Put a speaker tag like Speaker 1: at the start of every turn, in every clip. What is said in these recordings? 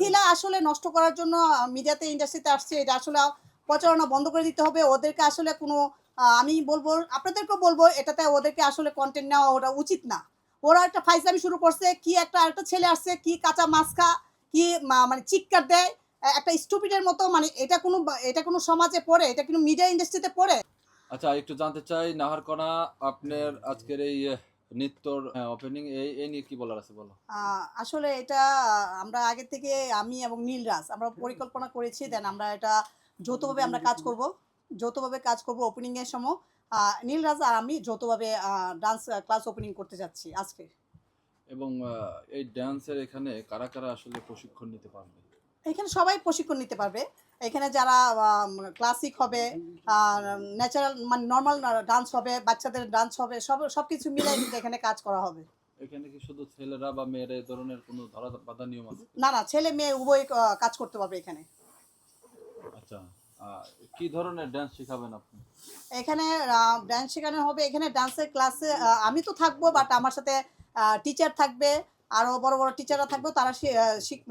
Speaker 1: মিথিলা আসলে নষ্ট করার জন্য মিডিয়াতে ইন্ডাস্ট্রিতে আসছে এটা আসলে প্রচারণা বন্ধ করে দিতে হবে। ওদেরকে আসলে কোনো আমি বলব আপনাদেরকেও বলব এটাতে ওদেরকে আসলে কন্টেন্ট নেওয়া ওটা উচিত না। ওরা একটা ফাইজলামি শুরু করছে কি একটা একটা ছেলে আসছে কি কাঁচা মাছ খা কি মানে চিৎকার দেয় একটা স্টুপিডের মতো মানে এটা কোনো এটা কোনো সমাজে পড়ে এটা কোনো মিডিয়া ইন্ডাস্ট্রিতে পড়ে?
Speaker 2: আচ্ছা একটু জানতে চাই নাহারকণা আপনার আজকের এই নৃত্যর ওপেনিং এই এই নিয়ে কি বলার আছে বলো?
Speaker 1: আসলে এটা আমরা আগে থেকে আমি এবং নীলরাজ আমরা পরিকল্পনা করেছি দেন আমরা এটা যৌথভাবে আমরা কাজ করব। যৌথভাবে কাজ করব ওপেনিং এর সময়। নীলরাজ আর আমি যৌথভাবে ডান্স ক্লাস ওপেনিং করতে যাচ্ছি আজকে।
Speaker 2: এবং এই ড্যান্সের এখানে কারা কারা আসলে প্রশিক্ষণ নিতে পারবে?
Speaker 1: এখানে সবাই প্রশিক্ষণ নিতে পারবে। এখানে যারা ক্লাসিক হবে ন্যাচারাল মানে নর্মাল ডান্স হবে বাচ্চাদের ডান্স হবে সব সব কিছু মিলে কিন্তু এখানে কাজ করা হবে।
Speaker 2: এখানে কি শুধু ছেলেরা বা মেয়েরা এই ধরনের কোনো ধরা বাধা নিয়ম আছে?
Speaker 1: না না ছেলে মেয়ে উভয় কাজ করতে পারবে এখানে।
Speaker 2: আচ্ছা কি ধরনের ড্যান্স শেখাবেন আপনি?
Speaker 1: এখানে ডান্স শেখানো হবে। এখানে ডান্সের ক্লাসে আমি তো থাকব বাট আমার সাথে টিচার থাকবে। আরও বড় বড় টিচাররা থাকবে তারা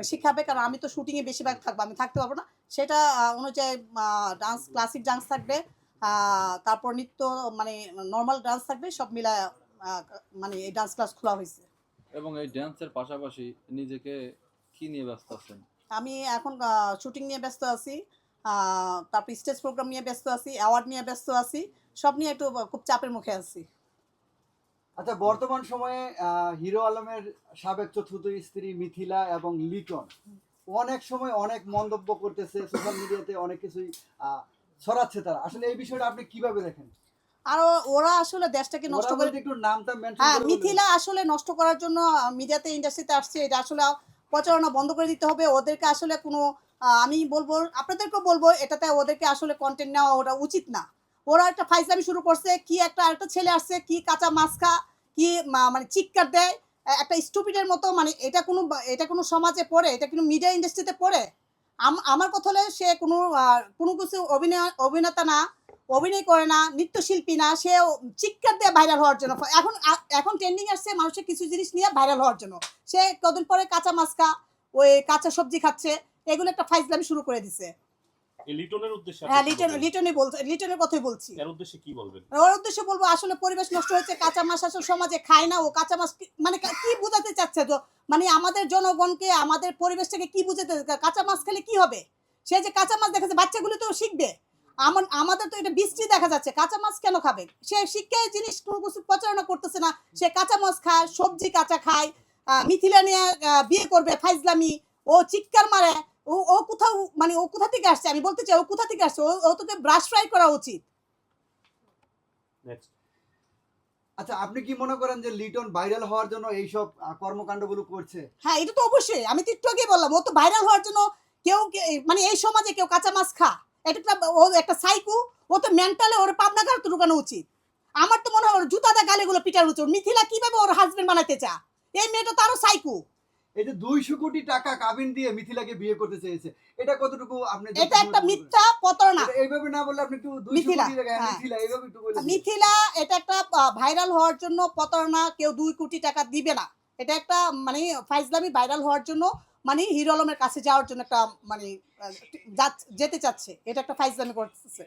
Speaker 1: শিখাবে কারণ আমি তো শুটিংয়ে বেশিরভাগ থাকব আমি থাকতে পারব না। সেটা অনুযায়ী ডান্স ক্লাসিক ডান্স থাকবে তারপর নৃত্য মানে নর্মাল ডান্স থাকবে সব মিলা মানে এই ডান্স ক্লাস খোলা হয়েছে।
Speaker 2: এবং এই ডান্সের পাশাপাশি নিজেকে কি নিয়ে ব্যস্ত আছেন?
Speaker 1: আমি এখন শুটিং নিয়ে ব্যস্ত আছি তারপর স্টেজ প্রোগ্রাম নিয়ে ব্যস্ত আছি অ্যাওয়ার্ড নিয়ে ব্যস্ত আছি সব নিয়ে একটু খুব চাপের মুখে আছি।
Speaker 3: আচ্ছা বর্তমান সময়ে হিরো আলমের সাবেক চতুর্থ স্ত্রী মিথিলা এবং লিটন অনেক সময় অনেক মন্তব্য করতেছে সোশ্যাল মিডিয়াতে অনেক কিছুই ছড়াচ্ছে তারা। আসলে এই বিষয়টা আপনি কীভাবে দেখেন?
Speaker 1: আর ওরা আসলে দেশটাকে নষ্ট করে
Speaker 3: একটু নামটা
Speaker 1: হ্যাঁ মিথিলা আসলে নষ্ট করার জন্য মিডিয়াতে ইন্ডাস্ট্রিতে আসছে এটা আসলে প্রচারণা বন্ধ করে দিতে হবে। ওদেরকে আসলে কোনো আমি বলব আপনাদেরকেও বলব এটাতে ওদেরকে আসলে কন্টেন্ট নেওয়া ওটা উচিত না। ওরা একটা ফাইজলামি শুরু করছে, কি একটা একটা ছেলে আসছে, কি কাঁচা মাছ খা, কি মানে চিৎকার দেয়। একটা স্টুপিডের মতো মানে এটা কোনো এটা কোনো সমাজে পড়ে, এটা কোনো মিডিয়া ইন্ডাস্ট্রিতে পড়ে? আম- আমার কথা হলে সে কোনো কোনো কিছু অভিনয়, অভিনেতা না, অভিনয় করে না, নৃত্যশিল্পী না, সে চিৎকার দিয়ে ভাইরাল হওয়ার জন্য। এখন এখন ট্রেন্ডিং আসছে মানুষের কিছু জিনিস নিয়ে ভাইরাল হওয়ার জন্য। সে কদিন পরে কাঁচা মাছ খা, ওই কাঁচা সবজি খাচ্ছে, এগুলো একটা ফাইজলামি শুরু করে দিছে।
Speaker 4: লিটনের উদ্দেশ্যে
Speaker 1: হ্যাঁ লিটন
Speaker 4: বলবেন?
Speaker 1: লিটনের বলছে লিটনের কথাই বলছি।
Speaker 4: এর উদ্দেশ্যে কি বলবেন?
Speaker 1: ওর উদ্দেশ্যে বলব আসলে পরিবেশ নষ্ট হয়েছে কাঁচা মাছ আসলে সমাজে খায় না ও কাঁচা মাছ মানে কি বোঝাতে চাচ্ছে তো? মানে আমাদের জনগণকে আমাদের পরিবেশটাকে কি বুঝাতে কাঁচা মাছ খেলে কি হবে? সে যে কাঁচা মাছ দেখাচ্ছে বাচ্চাগুলো তো শিখবে। আমার আমাদের তো এটা বৃষ্টি দেখা যাচ্ছে কাঁচা মাছ কেন খাবে? সে শিক্ষায় জিনিস কোনো কিছু প্রচারণা করতেছে না সে কাঁচা মাছ খায় সবজি কাঁচা খায় মিথিলা নিয়ে বিয়ে করবে ফাইজলামি ও চিৎকার মারে ও ও কোথাও মানে ও কোথা থেকে আসছে? আমি বলতে চাই ও কোথা থেকে আসছে? ও তোকে ব্রাশ ফ্রাই করা উচিত।
Speaker 3: আচ্ছা আপনি কি মনে করেন যে লিটন ভাইরাল হওয়ার জন্য এইসব কর্মকাণ্ডগুলো করছে?
Speaker 1: হ্যাঁ এটা তো অবশ্যই। আমি একটু আগেই বললাম ও তো ভাইরাল হওয়ার জন্য কেউ মানে এই সমাজে কেউ কাঁচা মাছ খা। এটা ও একটা সাইকো ও তো মেন্টালে ওর পাবনা গাড়তে ঢুকানো উচিত। আমার তো মনে হয় ওর জুতাদা গালিগুলো পিটার উচিত। মিথিলা কীভাবে ওর হাজবেন্ড বানাতে চা এই মেয়েটা তো আরও সাইকো
Speaker 3: এই যে দুইশো কোটি টাকা কাবিন দিয়ে মিথিলাকে বিয়ে করতে চেয়েছে এটা কতটুকু আপনি
Speaker 1: এটা একটা মিথ্যা প্রতারণা।
Speaker 3: এইভাবে না বললে আপনি একটু দুইশো
Speaker 1: মিথিলা,
Speaker 3: কোটি টাকা হ্যাঁ। মিথিলা এইভাবে একটু বলে
Speaker 1: মিথিলা এটা একটা ভাইরাল হওয়ার জন্য প্রতারণা কেউ দুই কোটি টাকা দিবে না। এটা একটা মানে ফাইজলামি ভাইরাল হওয়ার জন্য মানে হিরো আলমের কাছে যাওয়ার জন্য একটা মানে যেতে চাচ্ছে। এটা একটা ফাইজলামি করতেছে।